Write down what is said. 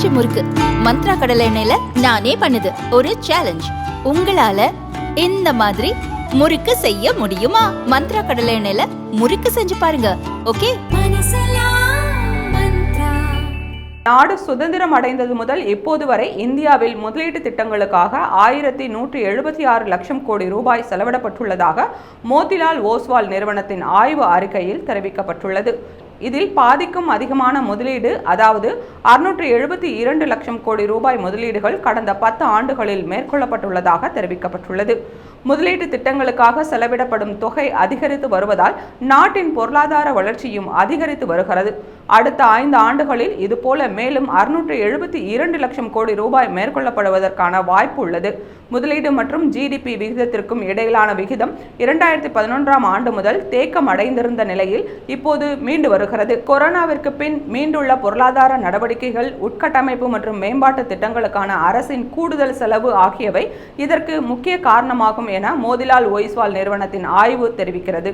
பஞ்சு முறுக்கு. மந்த்ரா கடலை எண்ணெயில நானே பண்ணுது. ஒரு சேலஞ்ச் உங்களால இந்த மாதிரி முறுக்கு செய்ய முடியுமா? மந்த்ரா கடலை எண்ணெயில முறுக்கு செஞ்சு பாருங்க. ஓகே? நாடு சுதந்திரம் அடைந்தது முதல் இப்போது வரை இந்தியாவில் முதலீட்டு திட்டங்களுக்காக ஆயிரத்தி நூற்றி எழுபத்தி ஆறு லட்சம் கோடி ரூபாய் செலவிடப்பட்டுள்ளதாக மோதிலால் ஓஸ்வால் நிறுவனத்தின் ஆய்வு அறிக்கையில் தெரிவிக்கப்பட்டுள்ளது. இதில் பாதிக்கும் அதிகமான முதலீடு அதாவது அறுநூற்று எழுபத்தி இரண்டு லட்சம் கோடி ரூபாய் முதலீடுகள் கடந்த பத்து ஆண்டுகளில் மேற்கொள்ளப்பட்டுள்ளதாக தெரிவிக்கப்பட்டுள்ளது. முதலீட்டு திட்டங்களுக்காக செலவிடப்படும் தொகை அதிகரித்து வருவதால் நாட்டின் பொருளாதார வளர்ச்சியும் அதிகரித்து வருகிறது. அடுத்த ஐந்து ஆண்டுகளில் இதுபோல மேலும் அறுநூற்று எழுபத்தி இரண்டு லட்சம் கோடி ரூபாய் மேற்கொள்ளப்படுவதற்கான வாய்ப்பு உள்ளது. முதலீடு மற்றும் ஜிடிபி விகிதத்திற்கும் இடையிலான விகிதம் இரண்டாயிரத்தி பதினொன்றாம் ஆண்டு முதல் தேக்கம் அடைந்திருந்த நிலையில் இப்போது மீண்டு வருகிறது. கொரோனாவிற்கு பின் மீண்டுள்ள பொருளாதார நடவடிக்கைகள் உட்கட்டமைப்பு மற்றும் மேம்பாட்டு திட்டங்களுக்கான அரசின் கூடுதல் செலவு ஆகியவை இதற்கு முக்கிய காரணமாகும் என மோதிலால் ஒய்ஸ்வால் நிறுவனத்தின் ஆய்வு தெரிவிக்கிறது.